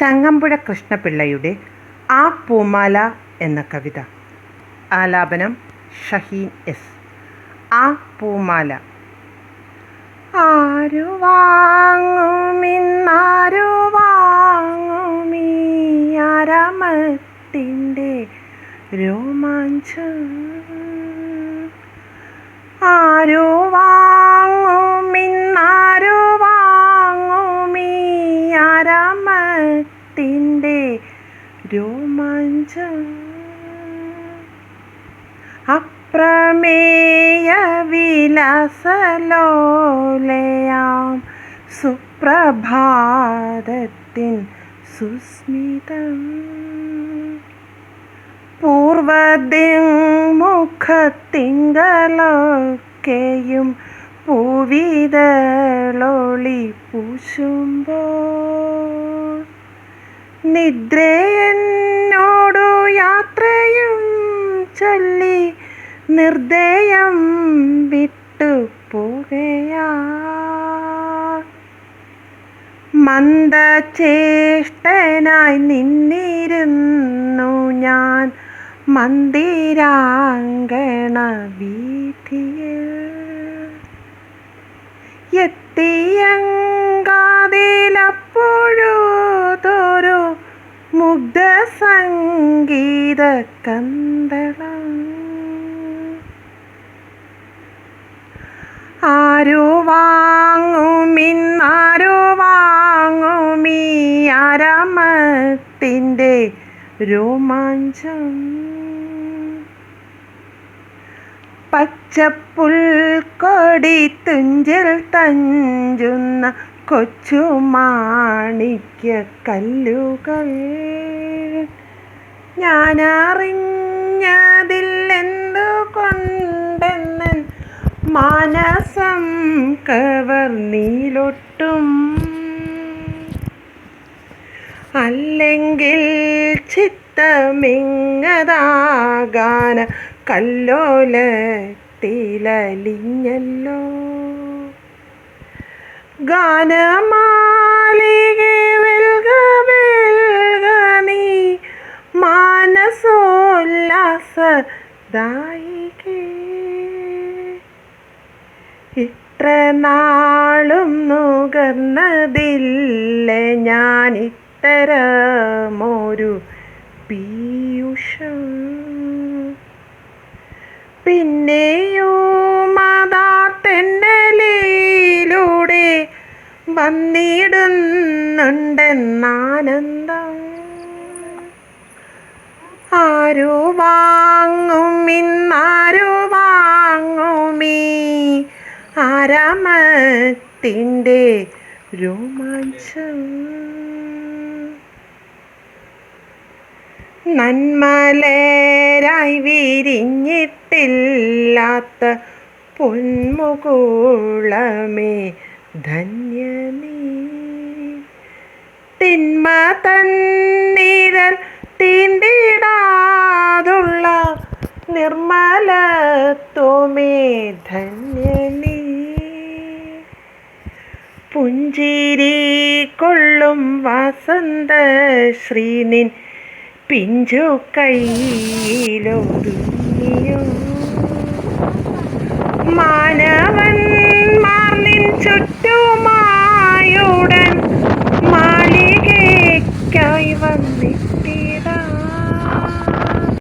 ചങ്ങമ്പുഴ കൃഷ്ണപിള്ളയുടെ ആ പൂമാല എന്ന കവിത. ആലാപനം ഷഹീൻ എസ്. ആ പൂമാല. ആരു വാങ്ങുമിന്നാരു വാങ്ങുമീ രോമാഞ്ചം. ആരുവാ വാങ്ങുമിന്നാരു രോമാഞ്ചം അപ്രമേയ വിലാസലോലയാം സുപ്രഭാതത്തിൻ സുസ്മിതം. പൂർവദിമുഖത്തിങ്കലൊക്കെയും പൂവിതളൊളി പൂശുമ്പോൾ നിദ്രയൻ ചൊല്ലി നിർദ്ദയം വിട്ടു പോകയാ. മന്ദചേഷ്ടനായി നിന്നിരുന്നു ഞാൻ മന്ദിരാങ്കണ വീഥിയിൽ. എത്തിയങ്കാതിലപ്പോഴോതൊരു മുഗ്ധ സംഗീത കന്തളം ആരു വാങ്ങുമിന്നാരോ വാങ്ങുമീ അരമത്തിന്റെ രോമാഞ്ചം. പച്ചപ്പുൽക്കൊടി തുഞ്ചിൽ തഞ്ചുന്ന കൊച്ചുമാണിക്യ കല്ലുകൾ ഞാനറിഞ്ഞതില്ലെന്തു മാനസം കവർന്നീലൊട്ടും അല്ലെങ്കിൽ ചിത്തമിങ്ങതാകാന കല്ലോലത്തിലലിഞ്ഞല്ലോ. ഗാനമാലികെ ഇത്ര നാളും നുകർന്നതില്ല ഞാൻ ഇത്തരമൊരു പീയൂഷം. പിന്നെയോ അതാ തെന്നലിലൂടെ വന്നിടുന്നുണ്ടെന്നാനന്ദം ആരോ വാങ്ങും ഇന്നാരു ആരാമത്തിന്റെ രോമാഞ്ചം. നന്മലേരായി വിരിഞ്ഞിട്ടില്ലാത്ത പൊന്മുകുളമേ ധന്യമേ. തിന്മ തന്നിരൽ തീണ്ടിടാതുള്ള നിർമ്മലത്വമേ ധന്യനീ പുഞ്ചിരി കൊള്ളും വസന്ത ശ്രീനിൻ പിഞ്ചു കൈയിലൊതുങ്ങിയോ മാനവൻ മാർനിൻ ചുറ്റുമായുടൻ